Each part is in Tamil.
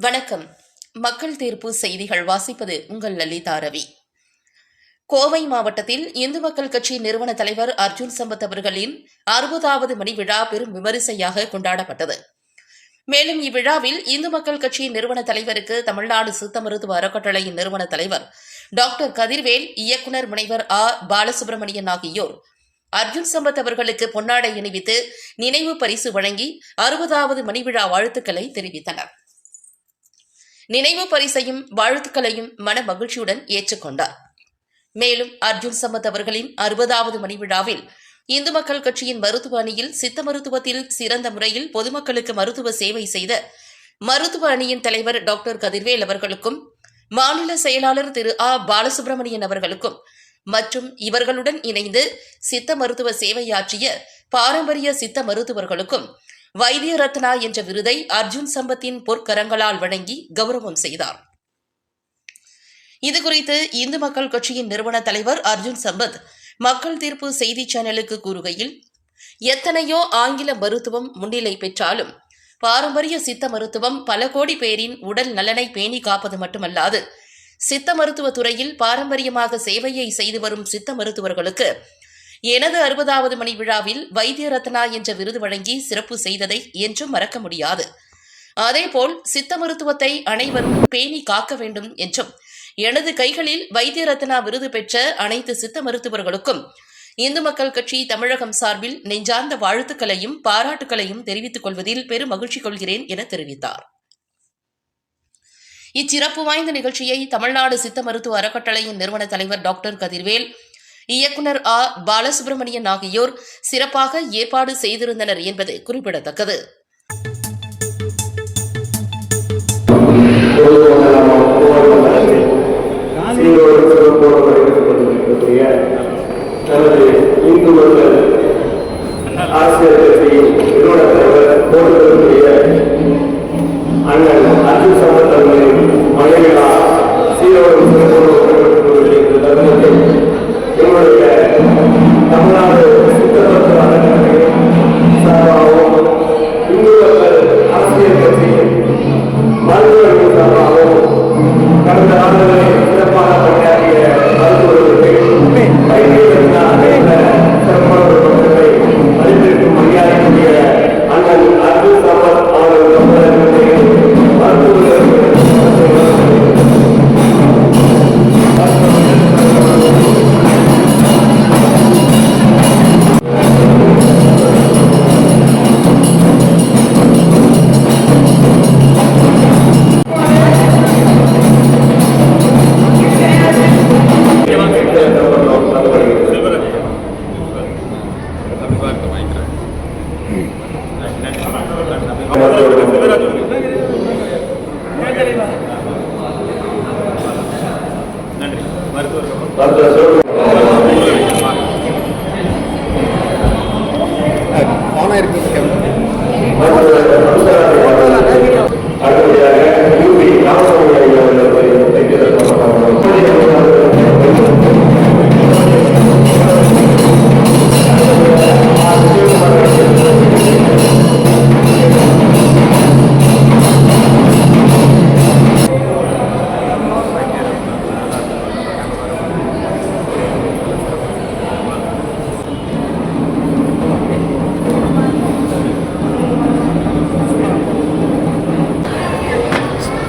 வணக்கம். மக்கள் தீர்ப்பு செய்திகள் வாசிப்பது உங்கள் லலிதா ரவி. கோவை மாவட்டத்தில் இந்து மக்கள் கட்சி நிறுவன தலைவர் அர்ஜுன் சம்பத் அவர்களின் அறுபதாவது மணி விழா பெரும் விமரிசையாக கொண்டாடப்பட்டது. மேலும் இவ்விழாவில் இந்து மக்கள் கட்சி நிறுவன தலைவருக்கு தமிழ்நாடு சித்த மருத்துவ அறக்கட்டளையின் நிறுவன தலைவர் டாக்டர் கதிர்வேல் இயக்குநர் முனைவர் ஆ. பாலசுப்ரமணியன் ஆகியோர் அர்ஜுன் சம்பத் அவர்களுக்கு பொன்னாடை அணிவித்து நினைவு பரிசு வழங்கி அறுபதாவது மணி விழா வாழ்த்துக்களை தெரிவித்தனர். நினைவு பரிசையும் வாழ்த்துக்களையும் மன மகிழ்ச்சியுடன் ஏற்றுக்கொண்டார். மேலும் அர்ஜுன் சம்பத் அவர்களின் அறுபதாவது மணி விழாவில் இந்து மக்கள் கட்சியின் மருத்துவ அணியில் சித்த மருத்துவத்தில் சிறந்த முறையில் பொதுமக்களுக்கு மருத்துவ சேவை செய்த மருத்துவ அணியின் தலைவர் டாக்டர் கதிர்வேல் அவர்களுக்கும் மாநில செயலாளர் திரு ஆ. பாலசுப்ரமணியன் அவர்களுக்கும் மற்றும் இவர்களுடன் இணைந்து சித்த மருத்துவ சேவையாற்றிய பாரம்பரிய சித்த மருத்துவர்களுக்கும் வைத்திய ரத்னா என்ற விருதை அர்ஜுன் சம்பத்தின் பொற்கரங்களால் வழங்கி கௌரவம் செய்தார். இதுகுறித்து இந்து மக்கள் கட்சியின் நிறுவன தலைவர் அர்ஜுன் சம்பத் மக்கள் தீர்ப்பு செய்தி சேனலுக்கு கூறுகையில் எத்தனையோ ஆங்கில மருத்துவம் முன்னிலை பெற்றாலும் பாரம்பரிய சித்த மருத்துவம் பல கோடி பேரின் உடல் நலனை பேணி காப்பது மட்டுமல்லாது சித்த மருத்துவ துறையில் பாரம்பரியமாக சேவையை செய்து வரும் சித்த மருத்துவர்களுக்கு எனது அறுபதாவது மணி விழாவில் வைத்திய ரத்னா என்ற விருது வழங்கி சிறப்பு செய்ததை என்றும் மறக்க முடியாது. அதேபோல் சித்த மருத்துவத்தை அனைவரும் பேணி காக்க வேண்டும் என்றும் எனது கைகளில் வைத்திய ரத்னா விருது பெற்ற அனைத்து சித்த மருத்துவர்களுக்கும் இந்து மக்கள் கட்சி தமிழகம் சார்பில் நெஞ்சார்ந்த வாழ்த்துக்களையும் பாராட்டுக்களையும் தெரிவித்துக் கொள்வதில் பெரும் மகிழ்ச்சி கொள்கிறேன் என தெரிவித்தார். இச்சிறப்பு வாய்ந்த நிகழ்ச்சியை தமிழ்நாடு சித்த மருத்துவ அறக்கட்டளையின் நிறுவன தலைவர் டாக்டர் கதிர்வேல் இயக்குநர் ஆ. பாலசுப்ரமணியன் ஆகியோர் சிறப்பாக ஏற்பாடு செய்திருந்தனர் என்பது குறிப்பிடத்தக்கது. தனது இந்து நினைக்கிறேன் நன்றி மருத்துவர்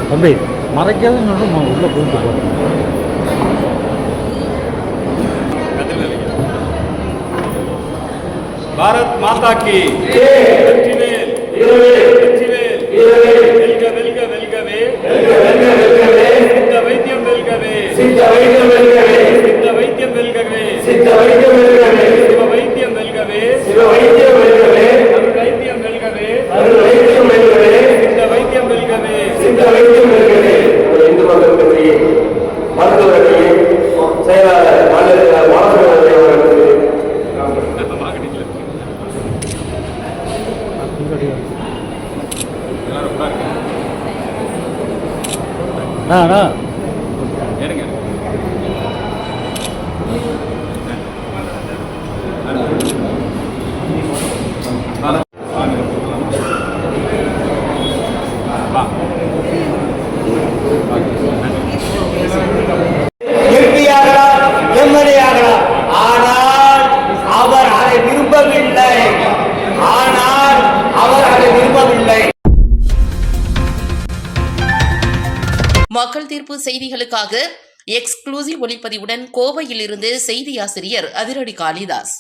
தம்பி மறைக்காத மட்டும் உள்ளே போயிட்டு போகிறேன் பாரத் மாதா கி வெற்றிவேல். வெற்றிவேல். வெல்க வெல்க வெல்கவே. சித்த வைத்தியம் வெல்கவே. சித்த வைத்தியம் வெல்கவே. சித்த வைத்தியம் வெல்கவே. சித்த வைத்தியம் வெல்கவே. சிவ வைத்தியம் வெல்கவே. சிவ வைத்தியம் வெல்கவே அருள் வைத்தியம் வெல்கவே அருள் வைத்தியம் வெல்கவே சித்த வைத்தியம் வெல்கவே சித்த வைத்தியம் வெல்கவே இந்து மக்கள் கட்சியின் மருத்துவர்களின் செயலாளர் மாநில மாணவர்கள் அவர்களுக்கு ஆ அண்ணா எடுங்க. மக்கள் தீர்ப்பு செய்திகளுக்காக எக்ஸ்க்ளூசிவ் ஒளிப்பதிவுடன் கோவையிலிருந்து செய்தி ஆசிரியர் அதிரடி காளிதாஸ்.